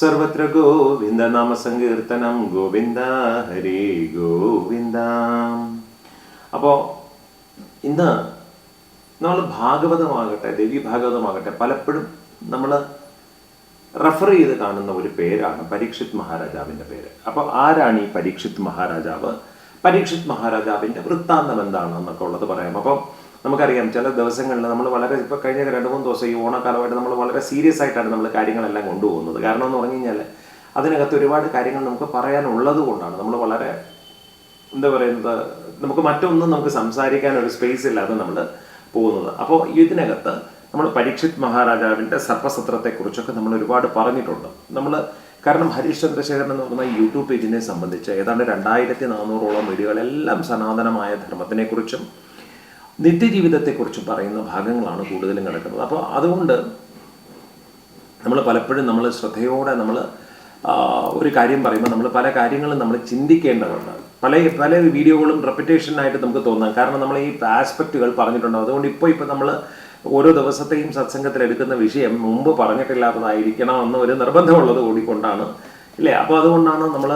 സർവത്ര ഗോവിന്ദ നാമ സങ്കീർത്തനം ഗോവിന്ദ ഹരി ഗോവിന്ദ. അപ്പോൾ ഇന്ന് നമ്മൾ ഭാഗവതമാകട്ടെ ദേവി ഭാഗവതമാകട്ടെ പലപ്പോഴും നമ്മൾ റെഫർ ചെയ്ത് കാണുന്ന ഒരു പേരാണ് പരീക്ഷിത് മഹാരാജാവിന്റെ പേര്. അപ്പോൾ ആരാണ് ഈ പരീക്ഷിത് മഹാരാജാവ്? പരീക്ഷിത് മഹാരാജാവിന്റെ വൃത്താന്തം എന്താണ് എന്നൊക്കെ ഉള്ളത് പറയാം. അപ്പോൾ നമുക്കറിയാം ചില ദിവസങ്ങളിൽ നമ്മൾ വളരെ ഇപ്പോൾ കഴിഞ്ഞ രണ്ട് മൂന്ന് ദിവസം ഈ ഓണക്കാലമായിട്ട് നമ്മൾ വളരെ സീരിയസ് ആയിട്ടാണ് നമ്മൾ കാര്യങ്ങളെല്ലാം കൊണ്ടുപോകുന്നത്. കാരണം എന്ന് പറഞ്ഞു കഴിഞ്ഞാൽ അതിനകത്ത് ഒരുപാട് കാര്യങ്ങൾ നമുക്ക് പറയാനുള്ളത് കൊണ്ടാണ്. നമ്മൾ വളരെ എന്താ പറയുന്നത് നമുക്ക് മറ്റൊന്നും നമുക്ക് സംസാരിക്കാൻ ഒരു സ്പേസ് ഇല്ലാതെ നമ്മൾ പോകുന്നത്. അപ്പോൾ ഇതിനകത്ത് നമ്മൾ പരീക്ഷിത് മഹാരാജാവിന്റെ സർപ്പസത്രത്തെക്കുറിച്ചൊക്കെ നമ്മൾ ഒരുപാട് പറഞ്ഞിട്ടുണ്ട്. നമ്മൾ കാരണം ഹരീഷ് ചന്ദ്രശേഖരൻ എന്ന് പറയുന്ന യൂട്യൂബ് പേജിനെ സംബന്ധിച്ച് ഏതാണ്ട് രണ്ടായിരത്തി നാനൂറോളം വീഡിയോകളെല്ലാം സനാതനമായ ധർമ്മത്തിനെക്കുറിച്ചും നിത്യജീവിതത്തെക്കുറിച്ചും പറയുന്ന ഭാഗങ്ങളാണ് കൂടുതലും കിടക്കുന്നത്. അപ്പോൾ അതുകൊണ്ട് നമ്മൾ പലപ്പോഴും നമ്മൾ ശ്രദ്ധയോടെ നമ്മൾ ഒരു കാര്യം പറയുമ്പോൾ നമ്മൾ പല കാര്യങ്ങളും നമ്മൾ ചിന്തിക്കേണ്ടതുണ്ട്. പല പല വീഡിയോകളും റെപ്പിറ്റേഷനായിട്ട് നമുക്ക് തോന്നാം. കാരണം നമ്മൾ ഈ ആസ്പെക്റ്റുകൾ പറഞ്ഞിട്ടുണ്ട്. അതുകൊണ്ട് ഇപ്പോൾ ഇപ്പോൾ നമ്മൾ ഓരോ ദിവസത്തെയും സത്സംഗത്തിൽ എടുക്കുന്ന വിഷയം മുമ്പ് പറഞ്ഞിട്ടില്ലാത്തതായിരിക്കണം എന്ന ഒരു നിർബന്ധമുള്ളത് കൂടിക്കൊണ്ടാണ്. ഇല്ലേ? അപ്പോൾ അതുകൊണ്ടാണ് നമ്മൾ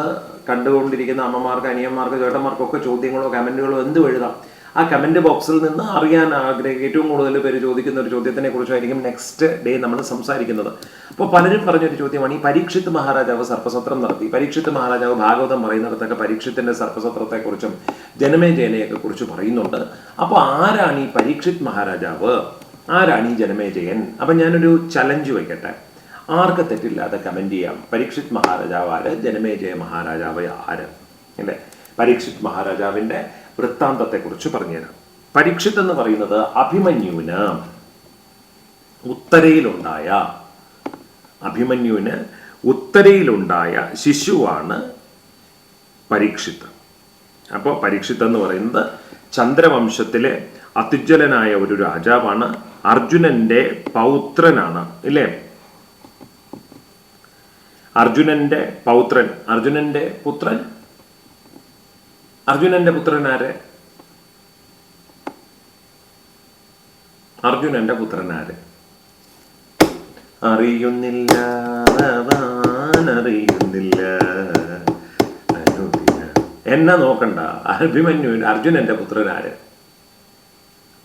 കണ്ടുകൊണ്ടിരിക്കുന്ന അമ്മമാർക്ക് അനിയന്മാർക്ക് ചേട്ടന്മാർക്കൊക്കെ ചോദ്യങ്ങളോ കമന്റുകളോ എന്തും എഴുതാം ആ കമന്റ് ബോക്സിൽ നിന്ന് അറിയാൻ ആഗ്രഹിക്കും ഏറ്റവും കൂടുതൽ പേര് ചോദിക്കുന്ന ഒരു ചോദ്യത്തിനെ കുറിച്ചായിരിക്കും നെക്സ്റ്റ് ഡേ നമ്മൾ സംസാരിക്കുന്നത്. അപ്പോൾ പലരും പറഞ്ഞൊരു ചോദ്യമാണ് ഈ പരീക്ഷിത് മഹാരാജാവ് സർപ്പസത്രം നടത്തി. പരീക്ഷിത് മഹാരാജാവ് ഭാഗവതം പറയുന്നിടത്തൊക്കെ പരീക്ഷത്തിന്റെ സർപ്പസത്രത്തെക്കുറിച്ചും ജനമേജയനെയൊക്കെ കുറിച്ച് പറയുന്നുണ്ട്. അപ്പോൾ ആരാണ് ഈ പരീക്ഷിത് മഹാരാജാവ്? ആരാണ് ഈ ജനമേജയൻ അപ്പം ഞാനൊരു ചലഞ്ച് വയ്ക്കട്ടെ ആർക്ക് തെറ്റില്ലാതെ കമന്റ് ചെയ്യാം? പരീക്ഷിത് മഹാരാജാവ് ആര്? ജനമേജയ മഹാരാജാവ് ആര്? അല്ലേ? പരീക്ഷിത് മഹാരാജാവിന്റെ വൃത്താന്തത്തെക്കുറിച്ച് പറഞ്ഞുതരാം. പരീക്ഷിത് എന്ന് പറയുന്നത് അഭിമന്യുവിന് ഉത്തരയിലുണ്ടായ അഭിമന്യുവിന് ഉത്തരയിലുണ്ടായ ശിശുവാണ് പരീക്ഷിത് അപ്പോൾ പരീക്ഷിത് എന്ന് പറയുന്നത് ചന്ദ്രവംശത്തിലെ അത്യുജ്വലനായ ഒരു രാജാവാണ്. അർജുനന്റെ പൗത്രനാണ് ഇല്ലേ? അർജുനന്റെ പൗത്രൻ അർജുനന്റെ പുത്രൻ അർജുനന്റെ പുത്രനാരെ അർജുനന്റെ പുത്രനാരെ അറിയുന്നില്ല അറിയുന്നില്ല. എന്നെ നോക്കണ്ട. അഭിമന്യു അർജുനന്റെ പുത്രനാര്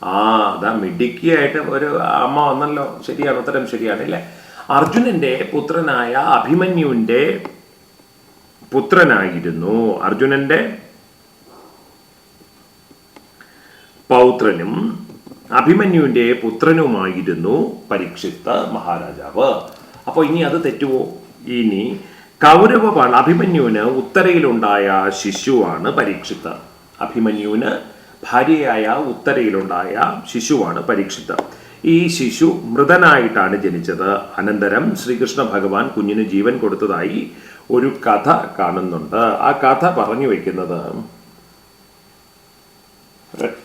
ആ അതാ മിടുക്കിയായിട്ട് ഒരു അമ്മ വന്നല്ലോ. ശരിയാണ് ഉത്തരം ശരിയാണ് അല്ലേ? അർജുനന്റെ പുത്രനായ അഭിമന്യുവിന്റെ പുത്രനായിരുന്നു. അർജുനന്റെ പൗത്രനും അഭിമന്യുവിന്റെ പുത്രനുമായിരുന്നു പരീക്ഷിത്ത മഹാരാജാവ്. അപ്പോൾ ഇനി അത് തെറ്റുവോ? ഇനി കൗരവപാണ് അഭിമന്യുവിന് ഉത്തരയിലുണ്ടായ ശിശുവാണ് പരീക്ഷിത്ത് അഭിമന്യുവിന് ഭാര്യയായ ഉത്തരയിലുണ്ടായ ശിശുവാണ് പരീക്ഷിത്ത് ഈ ശിശു മൃതനായിട്ടാണ് ജനിച്ചത്. അനന്തരം ശ്രീകൃഷ്ണ ഭഗവാൻ കുഞ്ഞിന് ജീവൻ കൊടുത്തതായി ഒരു കഥ കാണുന്നുണ്ട്. ആ കഥ പറഞ്ഞു വെക്കുന്നത്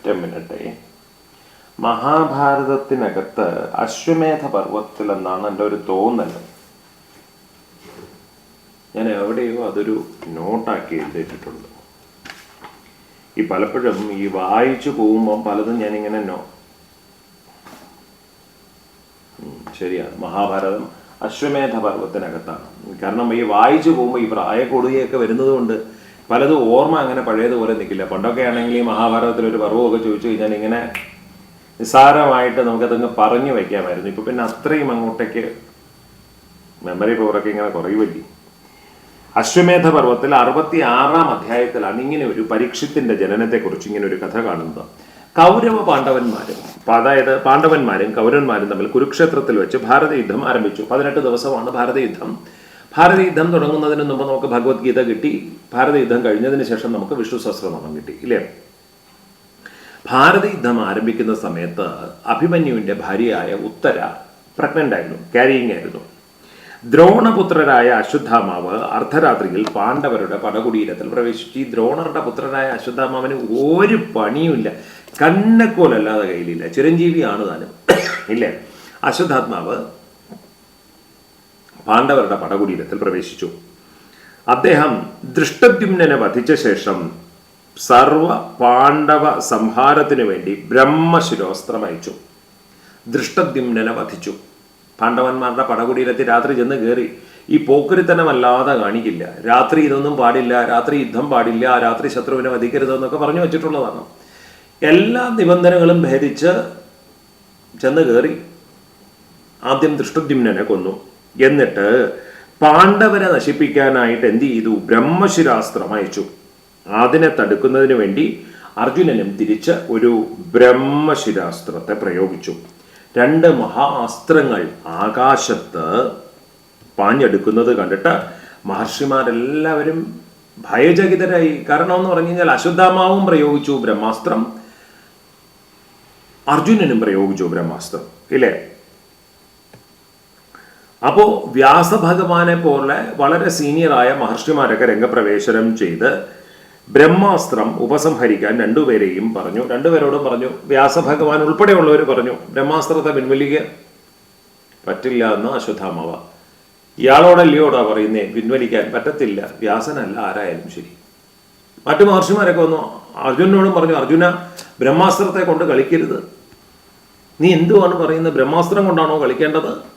ഒറ്റ മിനിറ്റെ മഹാഭാരതത്തിനകത്ത് അശ്വമേധ പർവത്തിൽ എന്നാണ് എന്റെ ഒരു തോന്നൽ ഞാൻ എവിടെയോ അതൊരു നോട്ടാക്കി എഴുതിയിട്ടുണ്ട് ഈ പലപ്പോഴും ഈ വായിച്ചു പോകുമ്പോൾ പലതും ഞാനിങ്ങനെ നോ ശരിയാണ് മഹാഭാരതം അശ്വമേധ പർവത്തിനകത്താണ് കാരണം ഈ വായിച്ചു പോകുമ്പോൾ ഈ പ്രായ കൊടുകയൊക്കെ വരുന്നത് കൊണ്ട് പലതും ഓർമ്മ അങ്ങനെ പഴയതുപോലെ നിൽക്കില്ല. പണ്ടൊക്കെ ആണെങ്കിൽ ഈ മഹാഭാരതത്തിൽ ഒരു പർവമൊക്കെ ചോദിച്ചു കഴിഞ്ഞാൽ ഇങ്ങനെ നിസ്സാരമായിട്ട് നമുക്കതങ്ങ് പറഞ്ഞു വയ്ക്കാമായിരുന്നു. ഇപ്പൊ പിന്നെ അത്രയും അങ്ങോട്ടേക്ക് മെമ്മറി പവറൊക്കെ ഇങ്ങനെ കുറയുമല്ലേ അശ്വമേധ പർവത്തിൽ അറുപത്തി ആറാം അധ്യായത്തിലാണ് ഇങ്ങനെ ഒരു പരീക്ഷത്തിന്റെ ജനനത്തെക്കുറിച്ച് ഇങ്ങനെ ഒരു കഥ കാണുന്നത്. കൗരവ പാണ്ഡവന്മാരും അതായത് പാണ്ഡവന്മാരും കൗരവന്മാരും തമ്മിൽ കുരുക്ഷേത്രത്തിൽ വെച്ച് ഭാരതയുദ്ധം ആരംഭിച്ചു. പതിനെട്ട് ദിവസമാണ് ഭാരതയുദ്ധം ഭാരതയുദ്ധം തുടങ്ങുന്നതിന് മുമ്പ് നമുക്ക് ഭഗവത്ഗീത കിട്ടി. ഭാരതയുദ്ധം കഴിഞ്ഞതിന് ശേഷം നമുക്ക് വിഷ്ണു സഹസ്രനാമം കിട്ടി ഇല്ലേ? ഭാരതയുദ്ധം ആരംഭിക്കുന്ന സമയത്ത് അഭിമന്യുവിന്റെ ഭാര്യയായ ഉത്തര പ്രഗ്നന്റ് ആയിരുന്നു ക്യാരിയിങ് ആയിരുന്നു. ദ്രോണപുത്രരായ അശ്വത്ഥാമാവ് അർദ്ധരാത്രിയിൽ പാണ്ഡവരുടെ പടകുടീരത്തിൽ പ്രവേശിച്ചു. ഈ ദ്രോണറുടെ പുത്രരായ അശ്വത്ഥാമാവിന് ഒരു പണിയുമില്ല കണ്ണക്കോലല്ലാതെ കയ്യിലില്ല. ചിരഞ്ജീവിയാണ് താനും ഇല്ലേ? അശ്വത്ഥാത്മാവ് പാണ്ഡവരുടെ പടകുടീരത്തിൽ പ്രവേശിച്ചു. അദ്ദേഹം ദൃഷ്ടദ്യുമ്നെ വധിച്ച ശേഷം സർവ പാണ്ഡവ സംഹാരത്തിനു വേണ്ടി ബ്രഹ്മശിരോസ്ത്രം അയച്ചു. ദൃഷ്ടദ്യുമ്നെ വധിച്ചു. പാണ്ഡവന്മാരുടെ പടകുടീരത്തിൽ രാത്രി ചെന്ന് കയറി ഈ പോക്കരിത്തനമല്ലാതെ കാണിക്കില്ല. രാത്രി ഇതൊന്നും പാടില്ല രാത്രി യുദ്ധം പാടില്ല രാത്രി ശത്രുവിനെ വധിക്കരുതെന്നൊക്കെ പറഞ്ഞു വെച്ചിട്ടുള്ളതാണ്. എല്ലാ നിബന്ധനകളും ഭേദിച്ച് ചെന്ന് കയറി ആദ്യം ദൃഷ്ടദ്യുമ്നെ കൊന്നു. എന്നിട്ട് പാണ്ഡവരെ നശിപ്പിക്കാനായിട്ട് എന്ത് ചെയ്തു? ബ്രഹ്മശിരാസ്ത്രം അയച്ചു. അതിനെ തടുക്കുന്നതിന് വേണ്ടി അർജുനനും തിരിച്ച് ഒരു ബ്രഹ്മശിരാസ്ത്രത്തെ പ്രയോഗിച്ചു. രണ്ട് മഹാ അസ്ത്രങ്ങൾ ആകാശത്ത് പാഞ്ഞെടുക്കുന്നത് കണ്ടിട്ട് മഹർഷിമാരെല്ലാവരും ഭയചകിതരായി. കാരണം എന്ന് പറഞ്ഞു കഴിഞ്ഞാൽ അശ്വത്ഥാമാവും പ്രയോഗിച്ചു ബ്രഹ്മാസ്ത്രം അർജുനനും പ്രയോഗിച്ചു ബ്രഹ്മാസ്ത്രം. ഇല്ലേ? അപ്പോ വ്യാസഭഗവാനെ പോലെ വളരെ സീനിയറായ മഹർഷിമാരൊക്കെ രംഗപ്രവേശനം ചെയ്ത് ബ്രഹ്മാസ്ത്രം ഉപസംഹരിക്കാൻ രണ്ടുപേരെയും പറഞ്ഞു. രണ്ടുപേരോടും പറഞ്ഞു വ്യാസഭഗവാൻ ഉൾപ്പെടെയുള്ളവർ പറഞ്ഞു ബ്രഹ്മാസ്ത്രത്തെ പിൻവലിക്കുക പറ്റില്ല എന്ന് അശ്വത്ഥാമാവ. ഇയാളോടല്ലയോടാ പറയുന്നേ പിൻവലിക്കാൻ പറ്റത്തില്ല. വ്യാസനല്ല ആരായാലും ശരി. മറ്റു മഹർഷിമാരൊക്കെ വന്നു അർജുനോടും പറഞ്ഞു അർജുന ബ്രഹ്മാസ്ത്രത്തെ കൊണ്ട് കളിക്കരുത്. നീ എന്തുവാണ് പറയുന്നത്? ബ്രഹ്മാസ്ത്രം കൊണ്ടാണോ കളിക്കേണ്ടത്?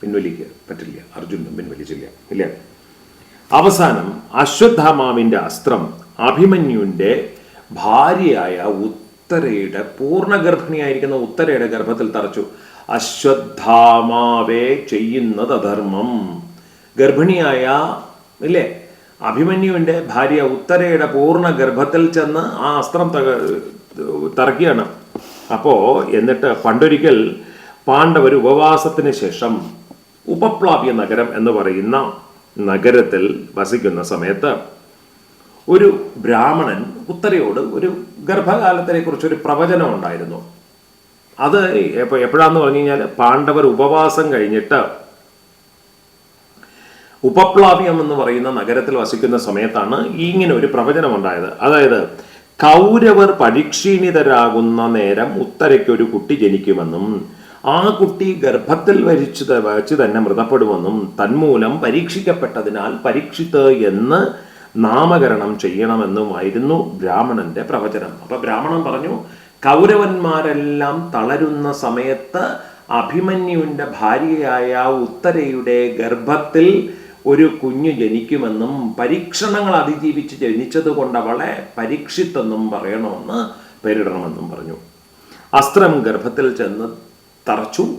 പിൻവലിക്കുക പറ്റില്ല. അർജുനും പിൻവലിച്ചില്ല. ഇല്ല? അവസാനം അശ്വത്ഥാമാവിന്റെ അസ്ത്രം അഭിമന്യുവിന്റെ ഭാര്യയായ ഉത്തരയുടെ പൂർണ ഗർഭിണിയായിരിക്കുന്ന ഉത്തരയുടെ ഗർഭത്തിൽ തറച്ചു. അശ്വത്ഥാമാവേ ചെയ്യുന്നത് അധർമ്മം. ഗർഭിണിയായ ഇല്ലേ? അഭിമന്യുവിന്റെ ഭാര്യ ഉത്തരയുടെ പൂർണ ഗർഭത്തിൽ ചെന്ന് ആ അസ്ത്രം തക തറക്കുകയാണ്. അപ്പോ എന്നിട്ട് പണ്ടൊരിക്കൽ പാണ്ഡവർ ഉപവാസത്തിന് ശേഷം ഉപപ്ലാവ്യ നഗരം എന്ന് പറയുന്ന നഗരത്തിൽ വസിക്കുന്ന സമയത്ത് ഒരു ബ്രാഹ്മണൻ ഉത്തരയോട് ഒരു ഗർഭകാലത്തിനെ കുറിച്ച് ഒരു പ്രവചനം ഉണ്ടായിരുന്നു. അത് എപ്പോ എപ്പോഴാന്ന് പറഞ്ഞു കഴിഞ്ഞാൽ പാണ്ഡവർ ഉപവാസം കഴിഞ്ഞിട്ട് ഉപപ്ലാവ്യം എന്ന് പറയുന്ന നഗരത്തിൽ വസിക്കുന്ന സമയത്താണ് ഇങ്ങനെ ഒരു പ്രവചനം ഉണ്ടായത്. അതായത് കൗരവർ പരിക്ഷീണിതരാകുന്ന നേരം ഉത്തരയ്ക്കൊരു കുട്ടി ജനിക്കുമെന്നും ആ കുട്ടി ഗർഭത്തിൽ വരിച്ചു വച്ച് തന്നെ മൃതപ്പെടുമെന്നും തന്മൂലം പരീക്ഷിക്കപ്പെട്ടതിനാൽ പരീക്ഷിത്ത് എന്ന് നാമകരണം ചെയ്യണമെന്നുമായിരുന്നു ബ്രാഹ്മണന്റെ പ്രവചനം. അപ്പൊ ബ്രാഹ്മണൻ പറഞ്ഞു കൗരവന്മാരെല്ലാം തളരുന്ന സമയത്ത് അഭിമന്യുവിന്റെ ഭാര്യയായ ഉത്തരയുടെ ഗർഭത്തിൽ ഒരു കുഞ്ഞ് ജനിക്കുമെന്നും പരീക്ഷണങ്ങൾ അതിജീവിച്ച് ജനിച്ചത് കൊണ്ട് അവളെ പരീക്ഷിത്തെന്നും പറയണമെന്ന് പേരിടണമെന്നും പറഞ്ഞു. അസ്ത്രം ഗർഭത്തിൽ ചെന്ന് തറച്ചു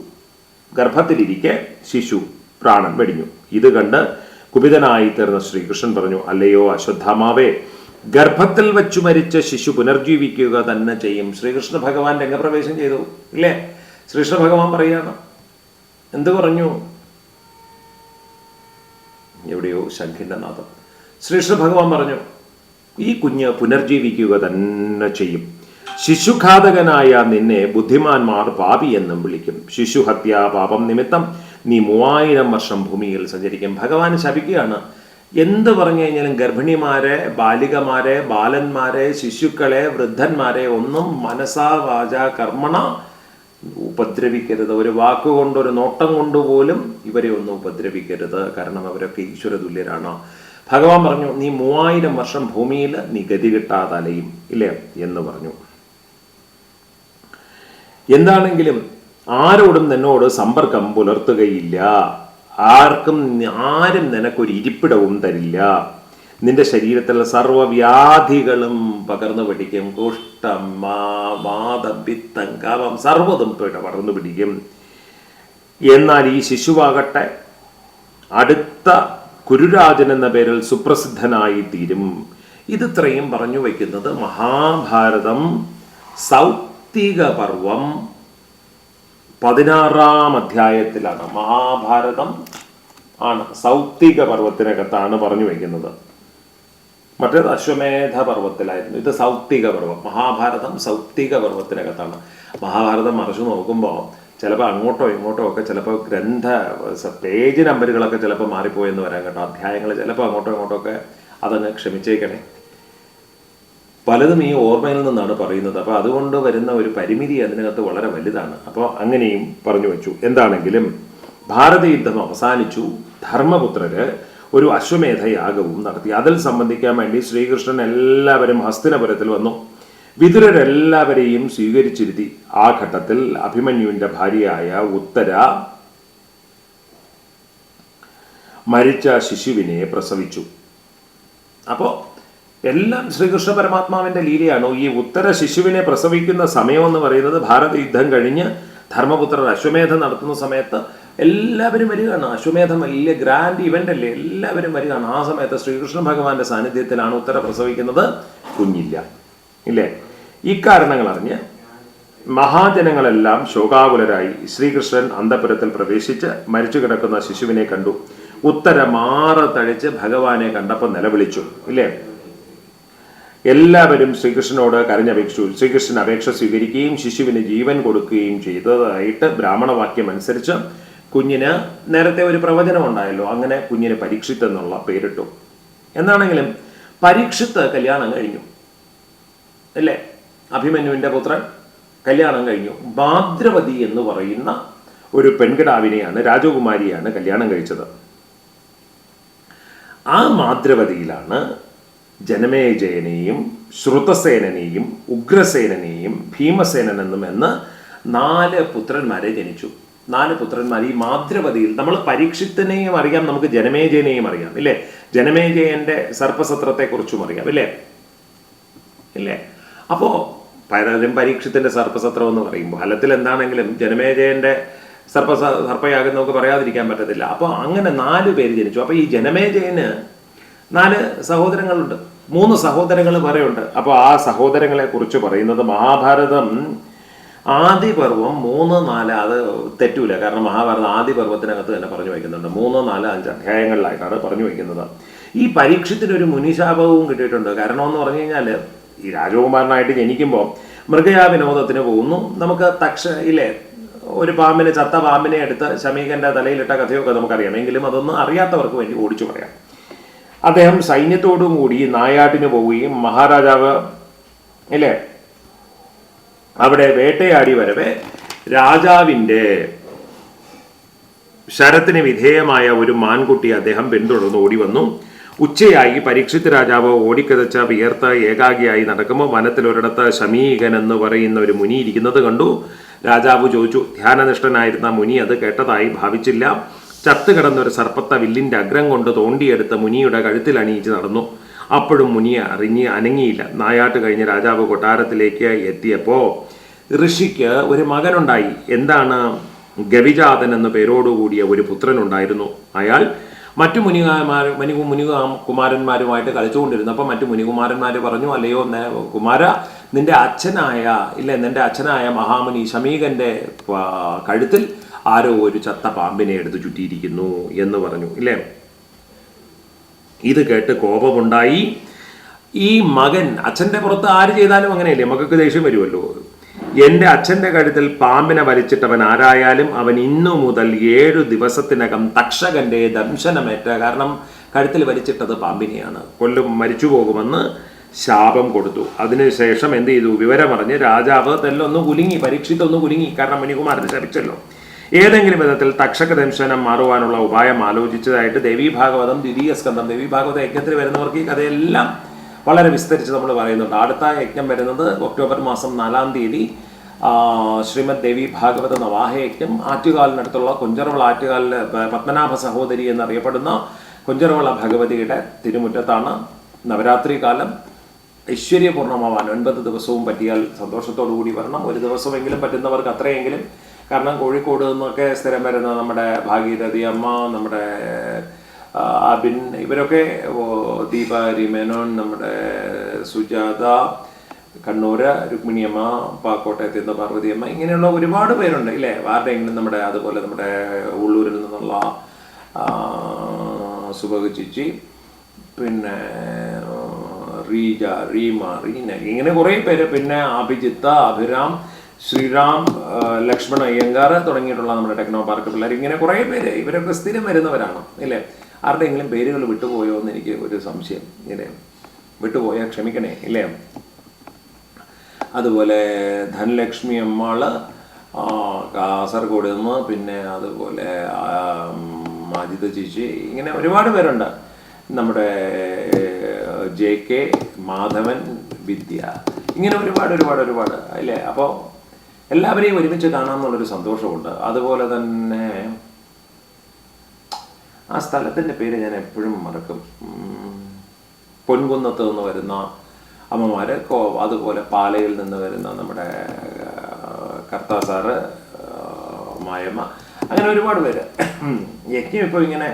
ഗർഭത്തിലിരിക്കെ ശിശു പ്രാണൻ വെടിഞ്ഞു. ഇത് കണ്ട് കുപിതനായി തീർന്ന ശ്രീകൃഷ്ണൻ പറഞ്ഞു അല്ലയോ അശ്വത്ഥാമാവേ ഗർഭത്തിൽ വെച്ചു മരിച്ച ശിശു പുനർജീവിക്കുക തന്നെ ചെയ്യും. ശ്രീകൃഷ്ണ ഭഗവാൻ രംഗപ്രവേശം ചെയ്തു ഇല്ലേ? ശ്രീകൃഷ്ണ ഭഗവാൻ പറയാണ് എന്ത് പറഞ്ഞു? എവിടെയോ ശംഖിന്റെ നാഥം. ശ്രീകൃഷ്ണ ഭഗവാൻ പറഞ്ഞു ഈ കുഞ്ഞ് പുനർജീവിക്കുക തന്നെ ചെയ്യും. ശിശുഘാതകനായ നിന്നെ ബുദ്ധിമാന്മാർ പാപി എന്നും വിളിക്കും. ശിശുഹത്യ പാപം നിമിത്തം നീ മൂവായിരം വർഷം ഭൂമിയിൽ സഞ്ചരിക്കും. ഭഗവാൻ ശപിക്കുകയാണ്. എന്ത് പറഞ്ഞു കഴിഞ്ഞാലും ഗർഭിണിമാരെ ബാലികമാരെ ബാലന്മാരെ ശിശുക്കളെ വൃദ്ധന്മാരെ ഒന്നും മനസാ വാച കർമ്മണ ഉപദ്രവിക്കരുത്. ഒരു വാക്കുകൊണ്ട് ഒരു നോട്ടം കൊണ്ടുപോലും ഇവരെ ഒന്നും ഉപദ്രവിക്കരുത്. കാരണം അവരൊക്കെ ഈശ്വര തുല്യരാണ് ഭഗവാൻ പറഞ്ഞു നീ മൂവായിരം വർഷം ഭൂമിയിൽ നീ ഗതി കിട്ടാതെ അലയും. ഇല്ലേ? എന്ന് പറഞ്ഞു. എന്താണെങ്കിലും ആരോടും നിന്നോട് സമ്പർക്കം പുലർത്തുകയില്ല. ആർക്കും ആരും നിനക്കൊരു ഇരിപ്പിടവും തരില്ല. നിന്റെ ശരീരത്തിലെ സർവവ്യാധികളും പകർന്നു പിടിക്കും. കുഷ്ടം മാ- വാതം പിത്തം കവം സർവതും പകർന്നു പിടിക്കും. എന്നാൽ ഈ ശിശുവാകട്ടെ അടുത്ത കുരുരാജൻ എന്ന പേരിൽ സുപ്രസിദ്ധനായി തീരും ഇത് ഇത്രയും പറഞ്ഞു വയ്ക്കുന്നത് മഹാഭാരതം സൗത്തിക പർവം പതിനാറാം അധ്യായത്തിലാണ് മഹാഭാരതം ആണ്. സൗത്തിക പർവത്തിനകത്താണ് പറഞ്ഞു വയ്ക്കുന്നത് മറ്റേത് അശ്വമേധ പർവത്തിലായിരുന്നു ഇത് സൗത്തിക പർവം മഹാഭാരതം സൗത്തിക പർവത്തിനകത്താണ് മഹാഭാരതം മറിച്ചു നോക്കുമ്പോൾ ചിലപ്പോൾ അങ്ങോട്ടോ ഇങ്ങോട്ടോ ഒക്കെ ചിലപ്പോൾ ഗ്രന്ഥ പേജ് നമ്പറുകളൊക്കെ ചിലപ്പോൾ മാറിപ്പോയെന്ന് വരാം കേട്ടോ. അധ്യായങ്ങൾ ചിലപ്പോൾ അങ്ങോട്ടോ ഇങ്ങോട്ടോ ഒക്കെ അതങ്ങ് ക്ഷമിച്ചേക്കണേ. പലതും ഈ ഓർമ്മയിൽ നിന്നാണ് പറയുന്നത്. അപ്പോൾ അതുകൊണ്ട് വരുന്ന ഒരു പരിമിതി അതിനകത്ത് വളരെ വലുതാണ്. അപ്പോൾ അങ്ങനെയും പറഞ്ഞു വെച്ചു. എന്താണെങ്കിലും ഭാരതയുദ്ധം അവസാനിച്ചു. ധർമ്മപുത്രര് ഒരു അശ്വമേധ യാഗവും നടത്തി. അതിൽ സംബന്ധിക്കാൻ വേണ്ടി ശ്രീകൃഷ്ണൻ എല്ലാവരും ഹസ്തിനപുരത്തിൽ വന്നു. വിതുരരെല്ലാവരെയും സ്വീകരിച്ചിരുത്തി. ആ ഘട്ടത്തിൽ അഭിമന്യുവിന്റെ ഭാര്യയായ ഉത്തര മരിച്ച ശിശുവിനെ പ്രസവിച്ചു. അപ്പോൾ എല്ലാം ശ്രീകൃഷ്ണ പരമാത്മാവിന്റെ ലീലയാണ്. ഈ ഉത്തര ശിശുവിനെ പ്രസവിക്കുന്ന സമയം എന്ന് പറയുന്നത് ഭാരത യുദ്ധം കഴിഞ്ഞ് ധർമ്മപുത്രർ അശ്വമേധം നടത്തുന്ന സമയത്ത് എല്ലാവരും വരികയാണ്. അശ്വമേധം വലിയ ഗ്രാൻഡ് ഇവന്റ് അല്ലേ? എല്ലാവരും വരികയാണ്. ആ സമയത്ത് ശ്രീകൃഷ്ണ ഭഗവാന്റെ സാന്നിധ്യത്തിലാണ് ഉത്തര പ്രസവിക്കുന്നത്. കുഞ്ഞില്ല. ഇല്ലേ? ഇക്കാരണങ്ങൾ അറിഞ്ഞ് മഹാജനങ്ങളെല്ലാം ശോകാകുലരായി ശ്രീകൃഷ്ണൻ അന്തപുരത്തിൽ പ്രവേശിച്ച് മരിച്ചു കിടക്കുന്ന ശിശുവിനെ കണ്ടു. ഉത്തര മാറ തഴിച്ച് ഭഗവാനെ കണ്ടപ്പോൾ നിലവിളിച്ചു. ഇല്ലേ? എല്ലാവരും ശ്രീകൃഷ്ണനോട് കരഞ്ഞപേക്ഷിച്ചു. ശ്രീകൃഷ്ണൻ അപേക്ഷ സ്വീകരിക്കുകയും ശിശുവിന് ജീവൻ കൊടുക്കുകയും ചെയ്തതായിട്ട് ബ്രാഹ്മണവാക്യം അനുസരിച്ച് കുഞ്ഞിന് നേരത്തെ ഒരു പ്രവചനം ഉണ്ടായല്ലോ അങ്ങനെ കുഞ്ഞിന് പരീക്ഷിത്ത് എന്നുള്ള പേരിട്ടു. എന്നാണെങ്കിലും പരീക്ഷിത്ത് കല്യാണം കഴിഞ്ഞു. അല്ലേ? അഭിമന്യുവിന്റെ പുത്രൻ കല്യാണം കഴിഞ്ഞു. ഭാദ്രവതി എന്ന് പറയുന്ന ഒരു പെൺകിടാവിനെയാണ് രാജകുമാരിയാണ് കല്യാണം കഴിച്ചത്. ആ മാദ്രവതിയിലാണ് ജനമേജയനെയും ശ്രുതസേനനെയും ഉഗ്രസേനനെയും ഭീമസേനനെന്നും എന്ന് നാല് പുത്രന്മാരെ ജനിച്ചു. നാല് പുത്രന്മാർ ഈ മാതൃപതിയിൽ നമ്മൾ പരീക്ഷിത്തിനെയും അറിയാം നമുക്ക് ജനമേജയനെയും അറിയാം ഇല്ലേ? ജനമേജയന്റെ സർപ്പസത്രത്തെ കുറിച്ചും അറിയാം ഇല്ലേ? ഇല്ലേ? അപ്പോ പലരും പരീക്ഷത്തിന്റെ സർപ്പസത്രം എന്ന് പറയും ഫലത്തിൽ എന്താണെങ്കിലും ജനമേജയന്റെ സർപ്പ സർപ്പയാകും നമുക്ക് പറയാതിരിക്കാൻ പറ്റത്തില്ല. അപ്പോൾ അങ്ങനെ നാല് പേര് ജനിച്ചു. അപ്പോൾ ഈ ജനമേജയന് നാല് സഹോദരങ്ങളുണ്ട്. മൂന്ന് സഹോദരങ്ങൾ വരെയുണ്ട്. അപ്പോൾ ആ സഹോദരങ്ങളെ കുറിച്ച് പറയുന്നത് മഹാഭാരതം ആദിപർവം മൂന്ന് നാല് അത് തെറ്റൂല. കാരണം മഹാഭാരതം ആദിപർവത്തിനകത്ത് തന്നെ പറഞ്ഞു വയ്ക്കുന്നുണ്ട്. മൂന്ന് നാല് അഞ്ച് അധ്യായങ്ങളിലായിട്ടാണ് പറഞ്ഞു വയ്ക്കുന്നത്. ഈ പരീക്ഷത്തിന് ഒരു മുനിശാപവും കിട്ടിയിട്ടുണ്ട്. കാരണം എന്ന് പറഞ്ഞു കഴിഞ്ഞാൽ ഈ രാജകുമാരനായിട്ട് ജനിക്കുമ്പോൾ മൃഗയാ വിനോദത്തിന് പോകുന്നു. നമുക്ക് തക്ഷ ഇല്ലേ ഒരു പാമ്പിനെ ചത്ത പാമ്പിനെ എടുത്ത് ശമീകന്റെ തലയിലിട്ട കഥയൊക്കെ നമുക്കറിയാം എങ്കിലും അതൊന്നും അറിയാത്തവർക്ക് വേണ്ടി ഓടിച്ചു പറയാം. അദ്ദേഹം സൈന്യത്തോടും കൂടി നായാട്ടിന് പോവുകയും മഹാരാജാവ് ഇല്ലേ അവിടെ വേട്ടയാടി വരവെ. രാജാവിന്റെ ശരത്തിന് വിധേയമായ ഒരു മാൻകുട്ടി അദ്ദേഹം പിന്തുടർന്ന് ഓടി വന്നു. ഉച്ചയായി പരീക്ഷിത് രാജാവ് ഓടിക്കതച്ച വിയർത്ത ഏകാഗിയായി നടക്കുമ്പോൾ വനത്തിൽ ഒരിടത്ത് ശമീകൻ എന്ന് പറയുന്ന ഒരു മുനി ഇരിക്കുന്നത് കണ്ടു. രാജാവ് ചോദിച്ചു ധ്യാനനിഷ്ഠനായിരുന്ന മുനി അത് കേട്ടതായി ഭാവിച്ചില്ല. ചത്തു സർപ്പത്തെ വില്ലിന്റെ അഗ്രം കൊണ്ട് തോണ്ടിയെടുത്ത് മുനിയുടെ കഴുത്തിൽ അണിയിച്ച് നടന്നു. അപ്പോഴും മുനിയെ അറിഞ്ഞ് അനങ്ങിയില്ല. നായാട്ട് കഴിഞ്ഞ് രാജാവ് കൊട്ടാരത്തിലേക്ക് എത്തിയപ്പോൾ ഋഷിക്ക് ഒരു മകനുണ്ടായി. എന്താണ് ഗവിജാതൻ എന്ന പേരോടുകൂടിയ ഒരു പുത്രനുണ്ടായിരുന്നു. അയാൾ മറ്റു മുനികുമാർ മുനി കുമാരന്മാരുമായിട്ട് കളിച്ചുകൊണ്ടിരുന്നപ്പോൾ മറ്റു മുനികുമാരന്മാർ പറഞ്ഞു അല്ലയോ കുമാര നിന്റെ അച്ഛനായ ഇല്ല നിന്റെ അച്ഛനായ മഹാമുനി ശമീകന്റെ കഴുത്തിൽ ആരോ ഒരു ചത്ത പാമ്പിനെ എടുത്ത് ചുറ്റിയിരിക്കുന്നു എന്ന് പറഞ്ഞു ഇല്ലേ? ഇത് കേട്ട് കോപമുണ്ടായി. ഈ മകൻ അച്ഛന്റെ പുറത്ത് ആര് ചെയ്താലും അങ്ങനെയല്ലേ? മകൾക്ക് ദേഷ്യം വരുമല്ലോ. എന്റെ അച്ഛന്റെ കഴുത്തിൽ പാമ്പിനെ വലിച്ചിട്ടവൻ ആരായാലും അവൻ ഇന്നു മുതൽ ഏഴു ദിവസത്തിനകം തക്ഷകന്റെ ദംശനമേറ്റ കാരണം കഴുത്തിൽ വലിച്ചിട്ടത് പാമ്പിനെയാണ്. കൊല്ലും മരിച്ചു പോകുമെന്ന് ശാപം കൊടുത്തു. അതിനുശേഷം എന്ത് ചെയ്തു? വിവരമറിഞ്ഞ് രാജാവ് തെല്ലൊന്ന് കുലുങ്ങി പരീക്ഷിത്തൊന്ന് കുലുങ്ങി. കാരണം മണികുമാരൻ ശപിച്ചല്ലോ. ഏതെങ്കിലും വിധത്തിൽ തക്ഷക ദംശനം മാറുവാനുള്ള ഉപായം ആലോചിച്ചതായിട്ട് ദേവി ഭാഗവതം ദ്വിതീയ സ്കന്ധം ദേവി ഭാഗവത യജ്ഞത്തിൽ വരുന്നവർക്ക് ഈ കഥയെല്ലാം വളരെ വിസ്തരിച്ച് നമ്മൾ പറയുന്നുണ്ട്. അടുത്ത യജ്ഞം വരുന്നത് ഒക്ടോബർ മാസം നാലാം തീയതി ശ്രീമദ് ദേവി ഭാഗവത നവാഹ യജ്ഞം. ആറ്റുകാലിനടുത്തുള്ള കുഞ്ചറവള ആറ്റുകാലിൽ പത്മനാഭ സഹോദരി എന്നറിയപ്പെടുന്ന കുഞ്ചറവള ഭഗവതിയുടെ തിരുമുറ്റത്താണ് നവരാത്രി കാലം. ഐശ്വര്യപൂർണമാവാൻ ഒൻപത് ദിവസവും പറ്റിയാൽ സന്തോഷത്തോടു കൂടി വരണം. ഒരു ദിവസമെങ്കിലും പറ്റുന്നവർക്ക് അത്രയെങ്കിലും കാരണം കോഴിക്കോട് നിന്നൊക്കെ സ്ഥിരം വരുന്ന നമ്മുടെ ഭാഗീരഥി അമ്മ നമ്മുടെ അബിൻ ഇവരൊക്കെ ദീപ മേനോൻ നമ്മുടെ സുജാത കണ്ണൂര് രുക്മിണിയമ്മ പാക്കോട്ടയത്ത് നിന്ന് പാർവതിയമ്മ ഇങ്ങനെയുള്ള ഒരുപാട് പേരുണ്ട് ഇല്ലേ? വാർഡെങ്കിലും നമ്മുടെ അതുപോലെ നമ്മുടെ ഉള്ളൂരിൽ നിന്നുള്ള സുഭഗ ചേച്ചി പിന്നെ റീജ റീമ റീന ഇങ്ങനെ കുറേ പേര്. പിന്നെ അഭിജിത്ത് അഭിരാം ശ്രീറാം ആ, ലക്ഷ്മൺ അയ്യങ്കാർ തുടങ്ങിയിട്ടുള്ള നമ്മുടെ ടെക്നോ പാർക്ക് പിള്ളേർ ഇങ്ങനെ കുറേ പേര് ഇവരൊക്കെ സ്ഥിരം വരുന്നവരാണ് ഇല്ലേ? ആരുടെയെങ്കിലും പേരുകൾ വിട്ടുപോയോ എന്ന് എനിക്ക് ഒരു സംശയം ഇല്ലേ? വിട്ടുപോയാൽ ക്ഷമിക്കണേ ഇല്ലേ? അതുപോലെ ധനലക്ഷ്മി അമ്മാൾ കാസർഗോഡ് നിന്ന് പിന്നെ അതുപോലെ ആ, മാജിദ ചേച്ചി ഇങ്ങനെ ഒരുപാട് പേരുണ്ട്. നമ്മുടെ ജെ കെ മാധവൻ വിദ്യ ഇങ്ങനെ ഒരുപാട് ഒരുപാട് ഒരുപാട് അല്ലേ അപ്പോൾ എല്ലാവരെയും ഒരുമിച്ച് കാണാമെന്നുള്ളൊരു സന്തോഷമുണ്ട്. അതുപോലെ തന്നെ ആ സ്ഥലത്തിന്റെ പേര് ഞാൻ എപ്പോഴും മറക്കും. പൊൻകുന്നത്ത് നിന്ന് വരുന്ന അമ്മമാർ അതുപോലെ പാലയിൽ നിന്ന് വരുന്ന നമ്മുടെ കർത്താ സാറ് മായമ്മ അങ്ങനെ ഒരുപാട് പേര്. യജ്ഞം ഇപ്പോൾ ഇങ്ങനെ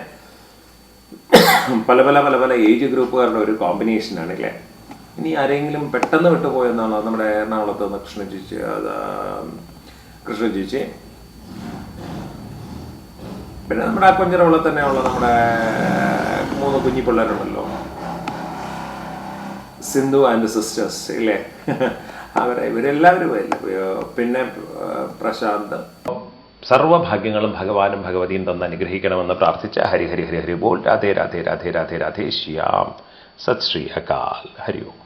പല പല പല പല ഏജ് ഗ്രൂപ്പുകാരുടെ ഒരു കോമ്പിനേഷനാണ് അല്ലേ? ഇനി ആരെങ്കിലും പെട്ടെന്ന് വിട്ടുപോയെന്നാണ് നമ്മുടെ എറണാകുളത്ത് നിന്ന് കൃഷ്ണ ചേച്ചി കൃഷ്ണ ചേച്ചി? പിന്നെ നമ്മുടെ കൊഞ്ചറവിള തന്നെയുള്ള നമ്മുടെ മൂന്ന് കുഞ്ഞി പിള്ളേരുണ്ടല്ലോ. സിന്ധു ആൻഡ് സിസ്റ്റേഴ്സ് ഇല്ലേ? അവരെ ഇവരെല്ലാവരും? പിന്നെ പ്രശാന്ത്. സർവഭാഗ്യങ്ങളും ഭഗവാനും ഭഗവതിയും തന്ന് അനുഗ്രഹിക്കണമെന്ന് പ്രാർത്ഥിച്ച ഹരി ഹരി ഹരി ഹരി ബോൾ. രാധേ രാധേ രാധേ രാധേ രാധേ ശ്യാം. സത് ശ്രീ അകാൽ. ഹരി ഓം.